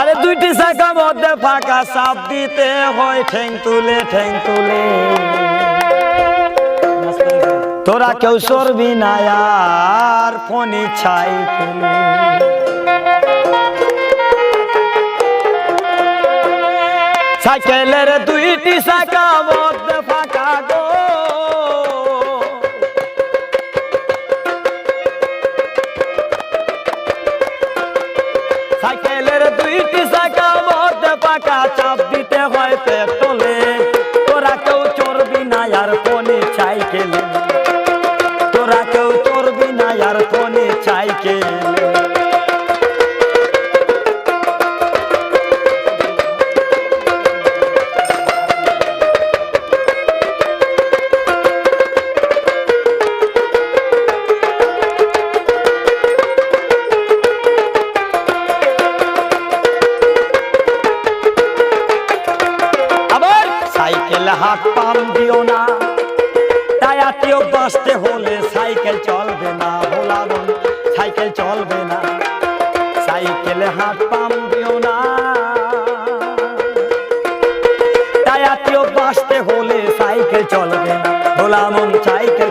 আরে দুইটি চাকা মধ্যে ফাঁকা দিতে হয় ঠেং তুলে ঠেং তুলে। তোরা কেউ সরবি না আর ফোনি ছাই তুলে। সাইকেলের দুইটি চাকা মধ্যে আর ফোনে সাইকেলে হাত পাম দিও না। টায়ারটিও বাঁচতে হলে সাইকেল চলবে না। সাইকেলে হাত পাম দিও না। তাই আত্মীয় বাঁচতে হলে সাইকেল চলবে না। ভোলামন সাইকেল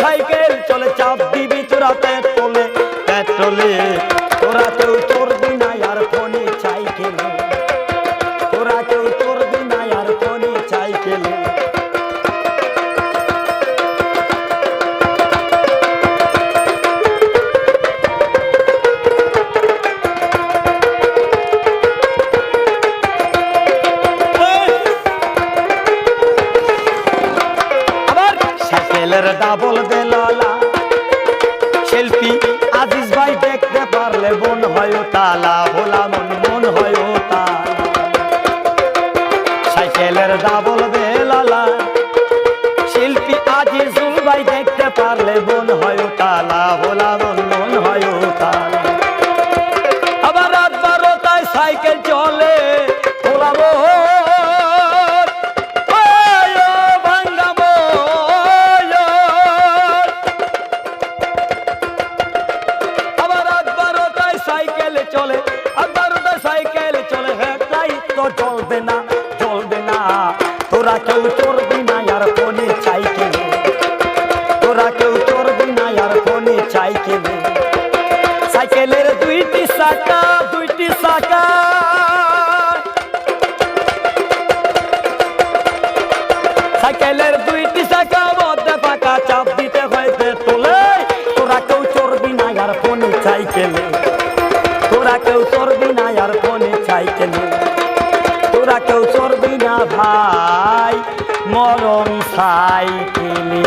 সাইকেল চলে চাপ দিবি তোরা পেট্রোলে পেট্রোলে। তোরা কেউ চড়বি না আর ফোনে সাইকেলে তালা ভোলা মন মন হয় তালা। সাইকেলের ডাবল বেলালা। শিল্পী আজি জুলবাই দেখতে পারলে মন হয় তালা ভোলা চলবে না চলবে না। তোরা কেউ চলবি না আর ফোনে চাই কেবে তোরা কেউ চলবি না আর ফোনে চাই কেবে সাইকেলের দুইটি সাকা দুইটি সাকা সাইকেলের দুইটি চাকা মধ্যে ফাঁকা চাপ দিতে হয়েছে তোলে তোরা কেউ চড়বি না আর ফোনে তোরা কেউ চড়বি না আর ফোনে চাইকেলে মরম সাইকেলে।